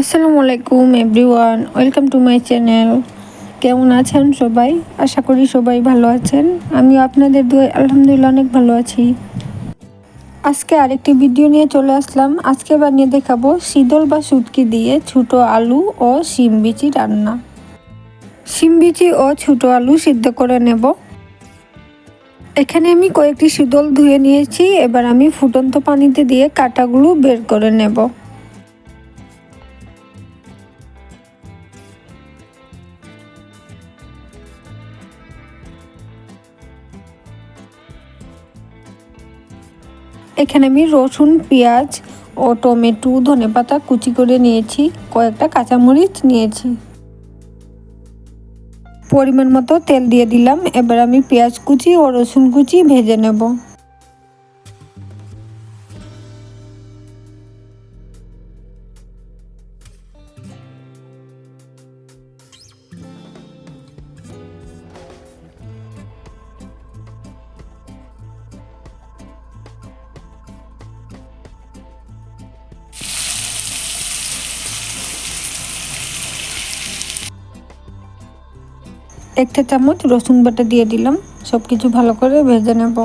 আসসালামু আলাইকুম, everyone. Welcome to my channel. কেমন আছেন সবাই? আশা করি সবাই ভালো আছেন। আমিও আপনাদের দুয়ে আলহামদুলিল্লাহ অনেক ভালো আছি। আজকে আরেকটি ভিডিও নিয়ে চলে আসলাম। আজকে বানিয়ে দেখাবো শীতল বা সুটকি দিয়ে ছোট আলু ও শিম বিচি রান্না। শিম বিচি ও ছোট আলু সিদ্ধ করে নেব। এখানে আমি কয়েকটি শীতল ধুয়ে নিয়েছি। এবার আমি ফুটন্ত পানিতে দিয়ে কাটাগুলো বের করে নেব। এখানে আমি রসুন, পেঁয়াজ ও টমেটো, ধনে পাতা কুচি করে নিয়েছি। কয়েকটা কাঁচামরিচ নিয়েছি। পরিমাণ মতো তেল দিয়ে দিলাম। এবার আমি পেঁয়াজ কুচি ও রসুন কুচি ভেজে নেব। একটা চামচ রসুন বাটা দিয়ে দিলাম। সব কিছু ভালো করে ভেজে নেব।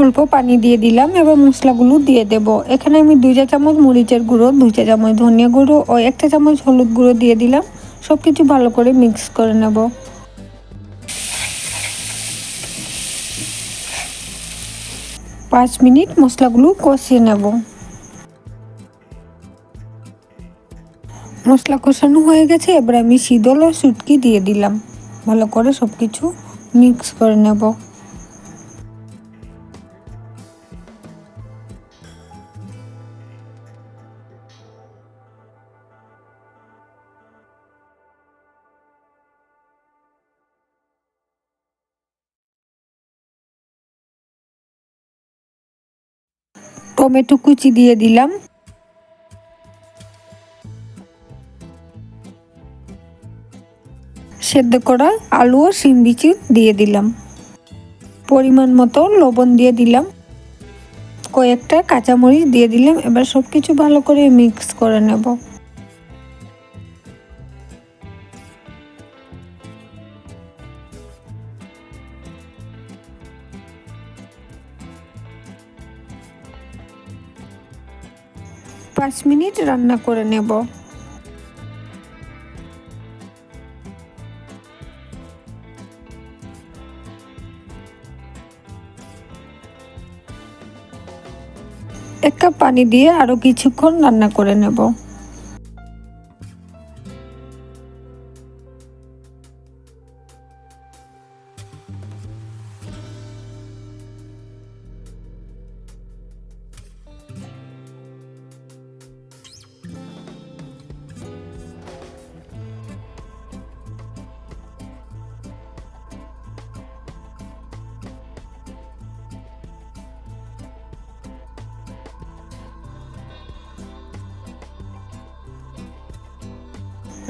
অল্প পানি দিয়ে দিলাম, এবার মশলাগুলো দিয়ে দেব। এখানে আমি দুই চা চামচ মরিচের গুঁড়ো, দুই চা চামচ ধনিয়া গুঁড়ো ও একটা চামচ হলুদ গুঁড়ো দিয়ে দিলাম। সব কিছু ভালো করে মিক্স করে নেব। পাঁচ মিনিট মশলাগুলো কষিয়ে নেব। মশলা কষানো হয়ে গেছে, এবার আমি শীতল ও সুটকি দিয়ে দিলাম। ভালো করে সব কিছু মিক্স করে নেব। টমেটো কুচি দিয়ে দিলাম। সেদ্ধ করা আলু ও শিম বিচি দিয়ে দিলাম। পরিমাণ মতো লবণ দিয়ে দিলাম। কয়েকটা কাঁচামরিচ দিয়ে দিলাম। এবার সব কিছু ভালো করে মিক্স করে নেব। পাঁচ মিনিট রান্না করে নেব। এক কাপ পানি দিয়ে আরও কিছুক্ষণ রান্না করে নেব।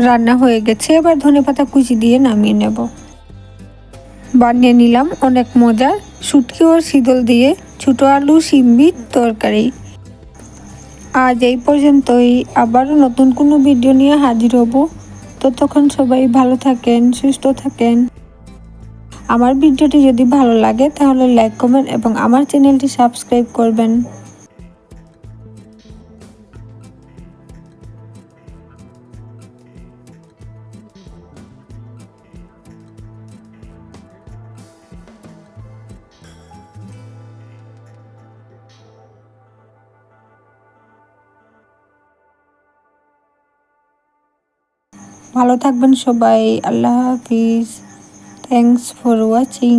রান্না হয়ে গেছে, এবার ধনে পাতা কুচি দিয়ে নামিয়ে নেব। বানিয়ে নিলাম অনেক মজার শুটকি ও শীতল দিয়ে ছোটো আলু সিম্বির তরকারি। আজ এই পর্যন্তই। আবারও নতুন কোনো ভিডিও নিয়ে হাজির হব। ততক্ষণ সবাই ভালো থাকেন, সুস্থ থাকেন। আমার ভিডিওটি যদি ভালো লাগে তাহলে লাইক, কমেন্ট এবং আমার চ্যানেলটি সাবস্ক্রাইব করবেন। ভালো থাকবেন সবাই। আল্লাহ হাফিজ। Thanks for watching